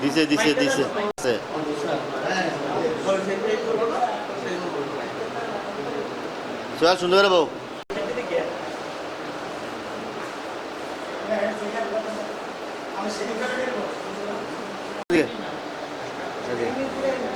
দিছে দিছে দিছে। সোহাগ সুন্দর বউ আমি এদিকে।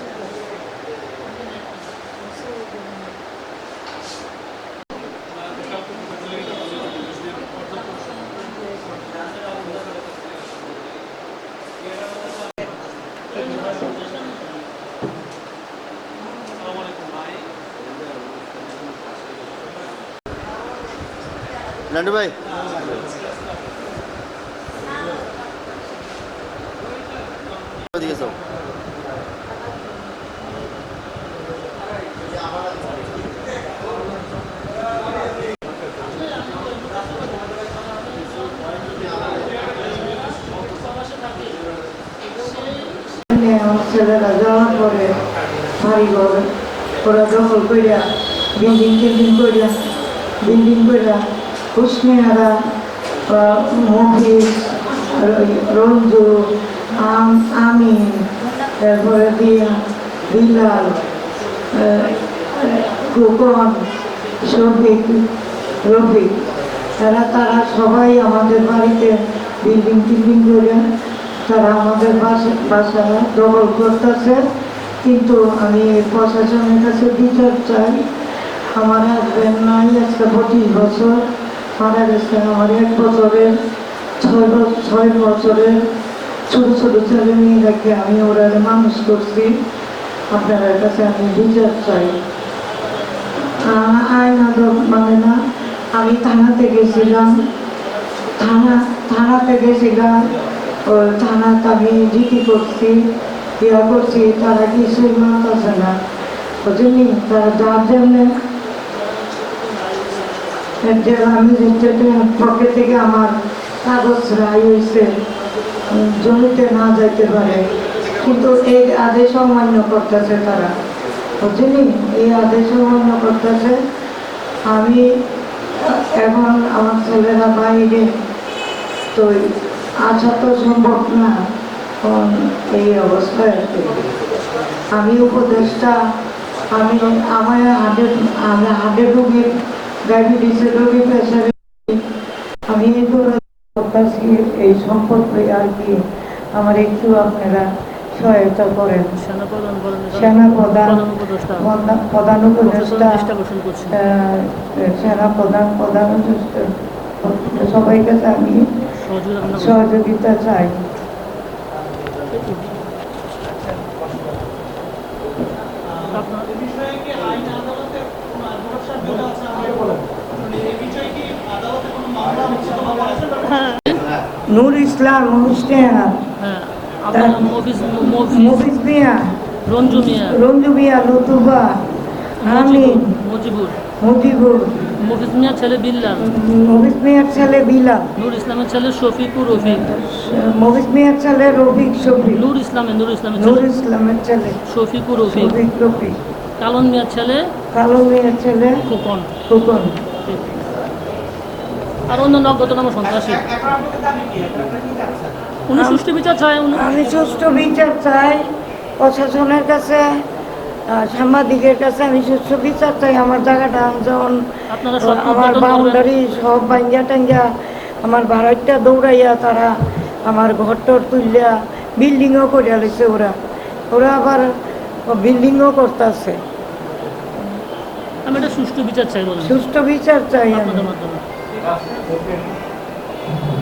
নান্টু ভাই। ওদিকে সব আমার ছেলেরা যাওয়ার পরে বাড়ি ঘর, ওরা দখল করিয়া বিল্ডিং টিল্ডিং করিয়া বিল্ডিং করিয়া হুসমিনারা মফিস রঞ্জু, আম, আমিন, তারপরে দিয়া, বিলাল কুকন শফিক, রফিক। তারা তারা সবাই আমাদের বাড়িতে বিল্ডিং টিল্ডিং করে তারা আমাদের বাসা দখল করতেছে। কিন্তু আমি প্রশাসনের কাছে বিচার চাই। আমার হাজব্যান্ড নাই, আজকে পঁচিশ বছর। মারা গেছে এক বছরের ছয় ছয় বছরের ছোট ছোট ছেলে মেয়ে রেখে আমি ওরা মানুষ করছি। আপনাদের কাছে আমি বিচার চাই। আহ, মানে না আমি থানাতে গেছিলাম। থানা থানাতে গেছিলাম থানাতে আমি জিটি করছি ইয়া করছি তারা কিছুই মানতেছে না। বুঝলি তারা যার জন্য আমি পকেট থেকে আমার কাগজ রায় হয়েছে জমিতে না যাইতে পারে। কিন্তু এই আদেশ অমান্য করতেছে তারা। বুঝলি এই আদেশ অমান্য করতেছে। আমি এখন আমার ছেলেরা বাইরে। তো আসা তো সম্ভব না এই অবস্থায়। আমি উপদেশটা আমি আমার হার্টের আমি হার্টের রোগীর ডায়াবেটিসের রোগী প্রেশারের আমি করতেছি এই সম্পর্কে আর কি আমার একটু আপনারা সহায়তা করেন। সেনা প্রধান প্রধান উপদেষ্টা সেনা প্রধান প্রধান সবাই কাছে আমি সহযোগিতা চাই আপনার বিষয়ে কি আইন কোনো আদালত আছে আমাকে বলেন মানে এই বিষয়ে কি আদালতে কোনো মামলা হচ্ছে তোমার বলেছেন নূর ইসলাম হ্যাঁ মফিজ মিয়া। রঞ্জু মিয়া। রঞ্জু মিয়া লতুবা আমিন মজিবুর মুজিবুর। মফিজ মিয়া ছেলে বিল্লাল। মফিজ মিয়ার ছেলে বিলাল নূর ইসলামের ছেলে শফিকুর রফিক। মফিজ মিয়ার ছেলে রফিক শফিক। নূর ইসলামের নূর ইসলামের নূর ইসলামের ছেলে। শফিকুর রফিক। শফিক রফিক। কালন মিয়ার ছেলে। কালো মিয়ার ছেলে। খোকন। ফুকন আর অন্যান্য অজ্ঞাতনামা সন্ত্রাসী। উনি সুষ্ঠু বিচার চায় আমি সুষ্ঠু বিচার চাই প্রশাসনের কাছে সাংবাদিকের কাছে আমি সুষ্ঠু বিচার চাই আমার জায়গাটা যেমন আমার বাউন্ডারি সব ভাঙ্গা টাঙ্গা আমার ভাড়াইটা দৌড়াইয়া তারা আমার ঘরটর তুলিয়া বিল্ডিংও করিয়া লইছে ওরা। ওরা আবার বিল্ডিংও করতেছে। আমি একটা সুষ্ঠু বিচার চাই সুষ্ঠু বিচার চাই 啊，OK。